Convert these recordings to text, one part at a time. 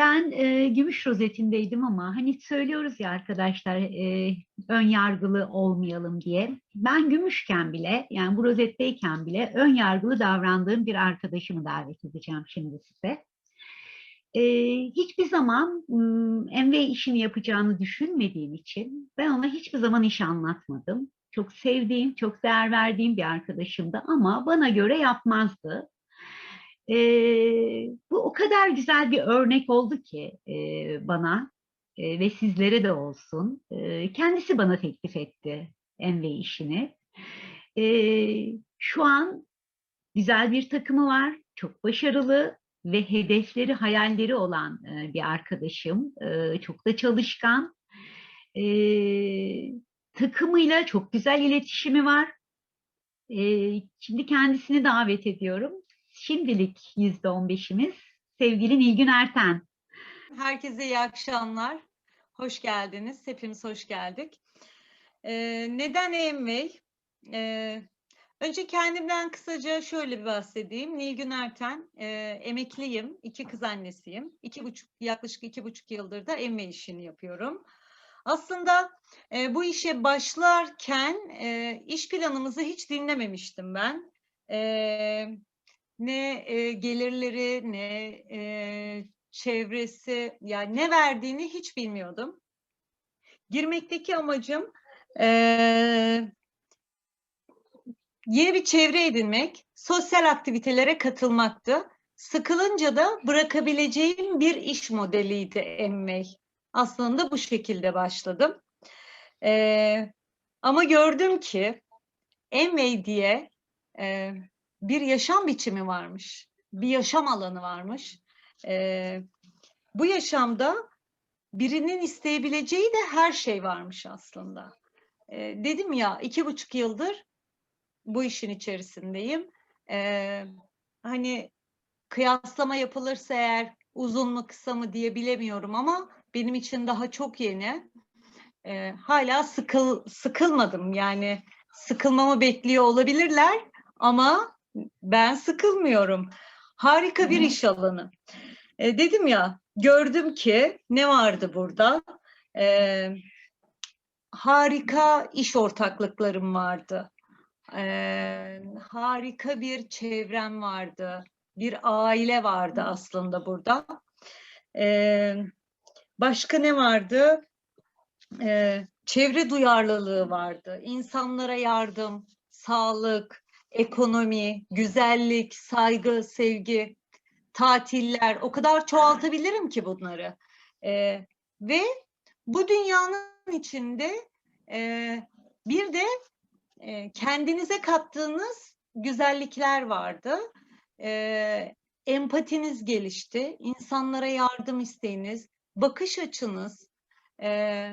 Ben e, gümüş rozetindeydim ama hani söylüyoruz ya arkadaşlar e, ön yargılı olmayalım diye. Ben gümüşken bile yani bu rozetteyken bile ön yargılı davrandığım bir arkadaşımı davet edeceğim şimdi size. E, hiçbir zaman m, Emre işini yapacağını düşünmediğim için ben ona hiçbir zaman iş anlatmadım. Çok sevdiğim, çok değer verdiğim bir arkadaşımdı ama bana göre yapmazdı. Ee, bu o kadar güzel bir örnek oldu ki e, bana e, ve sizlere de olsun. E, kendisi bana teklif etti Envey işini. E, şu an güzel bir takımı var, çok başarılı ve hedefleri, hayalleri olan e, bir arkadaşım. E, çok da çalışkan. E, takımıyla çok güzel iletişimi var. E, şimdi kendisini davet ediyorum. Şimdilik yüzde on beşimiz sevgili Nilgün Erten. Herkese iyi akşamlar. Hoş geldiniz. Hepimiz hoş geldik. Ee, neden Emvey? Ee, önce kendimden kısaca şöyle bir bahsedeyim. Nilgün Erten, e, emekliyim, iki kız annesiyim. İki buçuk, yaklaşık iki buçuk yıldır da Emvey işini yapıyorum. Aslında e, bu işe başlarken e, iş planımızı hiç dinlememiştim ben. E, ne e, gelirleri ne e, çevresi yani ne verdiğini hiç bilmiyordum. Girmekteki amacım e, yeni bir çevre edinmek, sosyal aktivitelere katılmaktı. Sıkılınca da bırakabileceğim bir iş modeliydi emmey. Aslında bu şekilde başladım. E, ama gördüm ki emmey diye e, bir yaşam biçimi varmış, bir yaşam alanı varmış. Ee, bu yaşamda birinin isteyebileceği de her şey varmış aslında. Ee, dedim ya iki buçuk yıldır bu işin içerisindeyim. Ee, hani kıyaslama yapılırsa eğer uzun mu kısa mı diye bilemiyorum ama benim için daha çok yeni. Ee, hala sıkıl sıkılmadım yani sıkılmamı bekliyor olabilirler ama ben sıkılmıyorum. Harika bir iş alanı. E, dedim ya, gördüm ki ne vardı burada? E, harika iş ortaklıklarım vardı. E, harika bir çevrem vardı. Bir aile vardı aslında burada. E, başka ne vardı? E, çevre duyarlılığı vardı. İnsanlara yardım, sağlık, ekonomi, güzellik, saygı, sevgi, tatiller o kadar çoğaltabilirim ki bunları. E, ve bu dünyanın içinde e, bir de e, kendinize kattığınız güzellikler vardı. E, empatiniz gelişti, insanlara yardım isteğiniz, bakış açınız, e,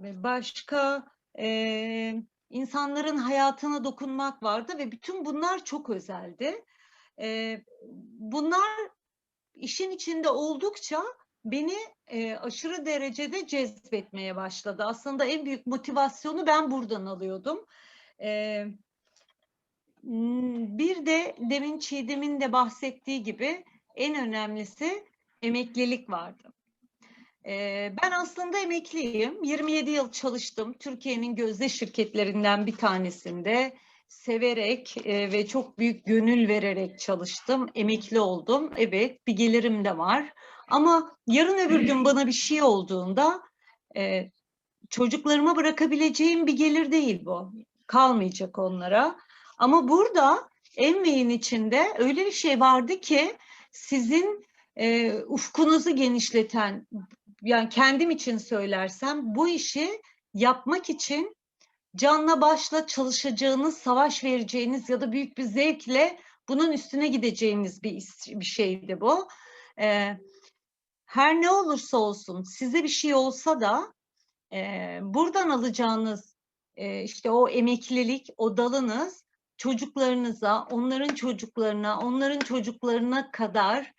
başka e, insanların hayatına dokunmak vardı ve bütün bunlar çok özeldi. E, bunlar işin içinde oldukça beni e, aşırı derecede cezbetmeye başladı. Aslında en büyük motivasyonu ben buradan alıyordum. E, bir de demin Çiğdem'in de bahsettiği gibi en önemlisi emeklilik vardı. Ben aslında emekliyim. 27 yıl çalıştım. Türkiye'nin gözde şirketlerinden bir tanesinde severek ve çok büyük gönül vererek çalıştım. Emekli oldum. Evet, bir gelirim de var. Ama yarın öbür gün bana bir şey olduğunda çocuklarıma bırakabileceğim bir gelir değil bu. Kalmayacak onlara. Ama burada Envey'in içinde öyle bir şey vardı ki sizin ufkunuzu genişleten, yani kendim için söylersem bu işi yapmak için canla başla çalışacağınız, savaş vereceğiniz ya da büyük bir zevkle bunun üstüne gideceğiniz bir, bir şeydi bu. Ee, her ne olursa olsun size bir şey olsa da e, buradan alacağınız e, işte o emeklilik, o dalınız çocuklarınıza, onların çocuklarına, onların çocuklarına kadar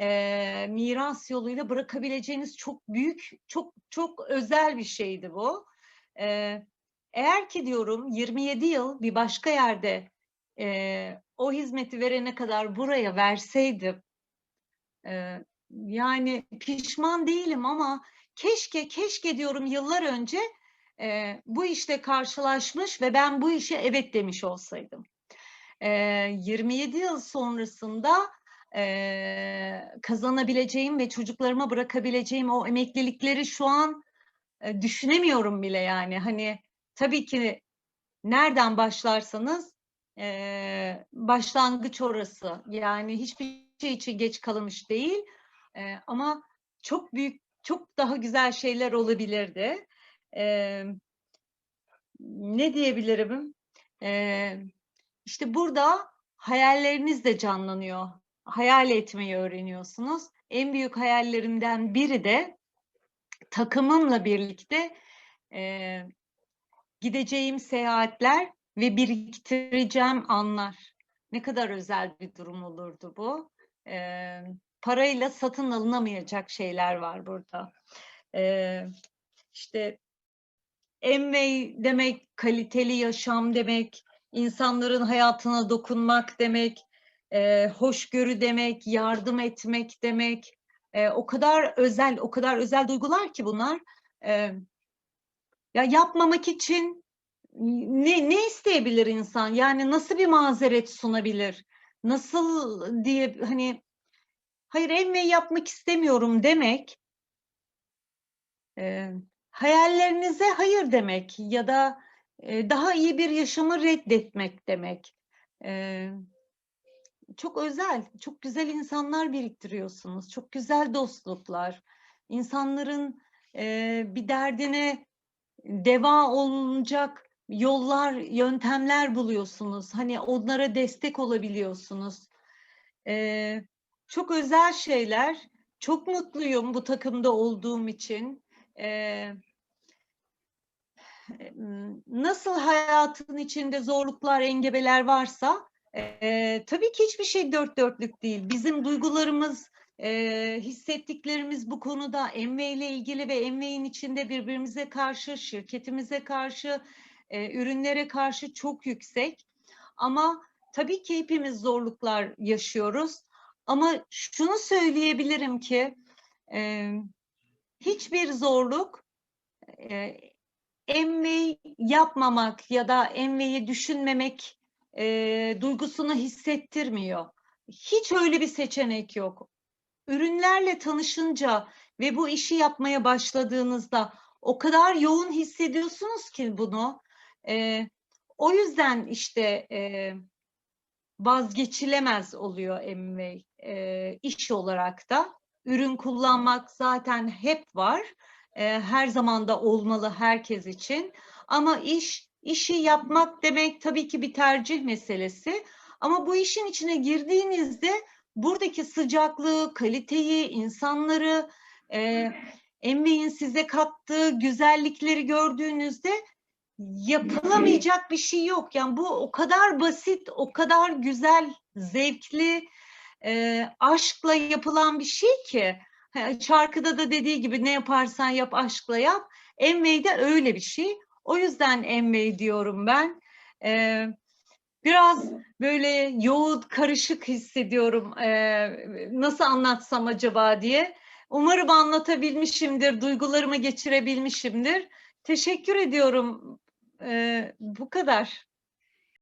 e, miras yoluyla bırakabileceğiniz çok büyük, çok çok özel bir şeydi bu. E, eğer ki diyorum 27 yıl bir başka yerde e, o hizmeti verene kadar buraya verseydim, e, yani pişman değilim ama keşke keşke diyorum yıllar önce e, bu işte karşılaşmış ve ben bu işe evet demiş olsaydım. E, 27 yıl sonrasında e, kazanabileceğim ve çocuklarıma bırakabileceğim o emeklilikleri şu an e, düşünemiyorum bile yani. Hani tabii ki nereden başlarsanız e, başlangıç orası. Yani hiçbir şey için geç kalınmış değil. E, ama çok büyük, çok daha güzel şeyler olabilirdi. E, ne diyebilirim? E, işte burada hayalleriniz de canlanıyor. Hayal etmeyi öğreniyorsunuz. En büyük hayallerimden biri de takımımla birlikte e, gideceğim seyahatler ve biriktireceğim anlar. Ne kadar özel bir durum olurdu bu. E, parayla satın alınamayacak şeyler var burada. E, işte Emvey demek kaliteli yaşam demek, insanların hayatına dokunmak demek, e, hoşgörü demek, yardım etmek demek. E, o kadar özel, o kadar özel duygular ki bunlar. E, ya yapmamak için ne ne isteyebilir insan? Yani nasıl bir mazeret sunabilir? Nasıl diye hani hayır Emvey yapmak istemiyorum demek. E, hayallerinize hayır demek ya da e, daha iyi bir yaşamı reddetmek demek. E, çok özel, çok güzel insanlar biriktiriyorsunuz, çok güzel dostluklar. İnsanların e, bir derdine deva olunacak yollar, yöntemler buluyorsunuz. Hani onlara destek olabiliyorsunuz. E, çok özel şeyler. Çok mutluyum bu takımda olduğum için. E, nasıl hayatın içinde zorluklar, engebeler varsa e, tabii ki hiçbir şey dört dörtlük değil. Bizim duygularımız, e, hissettiklerimiz bu konuda Emve ile ilgili ve Emve'nin içinde birbirimize karşı, şirketimize karşı, e, ürünlere karşı çok yüksek. Ama tabii ki hepimiz zorluklar yaşıyoruz. Ama şunu söyleyebilirim ki e, hiçbir zorluk e, emmeyi yapmamak ya da emmeyi düşünmemek e, duygusunu hissettirmiyor. Hiç öyle bir seçenek yok. Ürünlerle tanışınca ve bu işi yapmaya başladığınızda o kadar yoğun hissediyorsunuz ki bunu. E, o yüzden işte e, vazgeçilemez oluyor Emre e, iş olarak da. Ürün kullanmak zaten hep var e, her zaman da olmalı herkes için. Ama iş işi yapmak demek tabii ki bir tercih meselesi. Ama bu işin içine girdiğinizde buradaki sıcaklığı, kaliteyi, insanları, e, emeğin size kattığı güzellikleri gördüğünüzde yapılamayacak bir şey yok. Yani bu o kadar basit, o kadar güzel, zevkli, e, aşkla yapılan bir şey ki şarkıda da dediği gibi ne yaparsan yap aşkla yap. Envey de öyle bir şey. O yüzden Envey diyorum ben. Ee, biraz böyle yoğun, karışık hissediyorum. Ee, nasıl anlatsam acaba diye. Umarım anlatabilmişimdir, duygularımı geçirebilmişimdir. Teşekkür ediyorum. Ee, bu kadar.